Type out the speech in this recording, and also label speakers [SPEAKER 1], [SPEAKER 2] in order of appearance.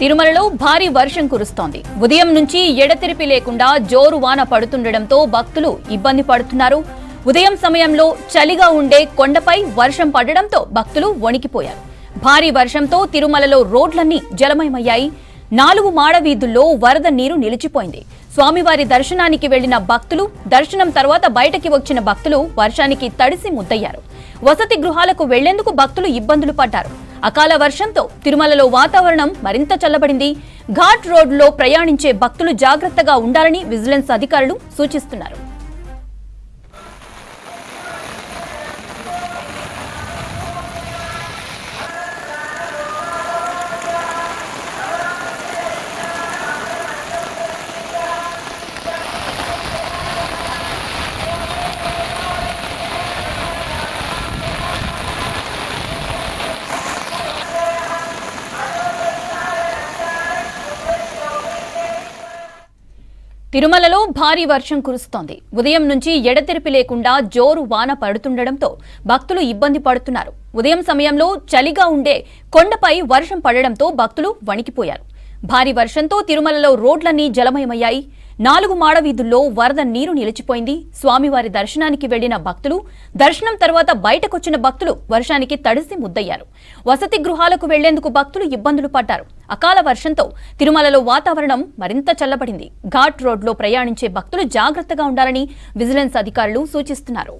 [SPEAKER 1] తిరుమలలో భారీ వర్షం కురుస్తోంది. ఉదయం నుంచి ఎడతెరిపి లేకుండా జోరు వాన పడుతుండటంతో భక్తులు ఇబ్బంది పడుతున్నారు. ఉదయం సమయంలో చలిగా ఉండే కొండపై వర్షం పడడంతో భక్తులు వణికిపోయారు. భారీ వర్షంతో తిరుమలలో రోడ్లన్నీ జలమయమయ్యాయి. నాలుగు మాడ వీధుల్లో వరద నీరు నిలిచిపోయింది. స్వామివారి దర్శనానికి వెళ్ళిన భక్తులు దర్శనం తర్వాత బయటకి వచ్చిన భక్తులు వర్షానికి తడిసి ముద్దయ్యారు. వసతి గృహాలకు వెళ్ళేందుకు భక్తులు ఇబ్బందులు పడ్డారు. అకాల వర్షంతో తిరుమలలో వాతావరణం మరింత చల్లబడింది. ఘాట్ రోడ్లో ప్రయాణించే భక్తులు జాగ్రత్తగా ఉండాలని విజిలెన్స్ అధికారులు సూచిస్తున్నారు. తిరుమలలో భారీ వర్షం కురుస్తోంది. ఉదయం నుంచి ఎడతెరిపి లేకుండా జోరు వాన పడుతుండటంతో భక్తులు ఇబ్బంది పడుతున్నారు. ఉదయం సమయంలో చలిగా ఉండే కొండపై వర్షం పడడంతో భక్తులు వణికిపోయారు. భారీ వర్షంతో తిరుమలలో రోడ్లన్నీ జలమయమయ్యాయి. నాలుగు మాడ వీధుల్లో వరద నీరు నిలిచిపోయింది. స్వామివారి దర్శనానికి వెళ్ళిన భక్తులు దర్శనం తర్వాత బయటకొచ్చిన భక్తులు వర్షానికి తడిసి ముద్దయ్యారు. వసతి గృహాలకు వెళ్ళేందుకు భక్తులు ఇబ్బందులు పడ్డారు. అకాల వర్షంతో తిరుమలలో వాతావరణం మరింత చల్లబడింది. ఘాట్ రోడ్లో ప్రయాణించే భక్తులు జాగ్రత్తగా ఉండాలని విజిలెన్స్ అధికారులు సూచిస్తున్నారు.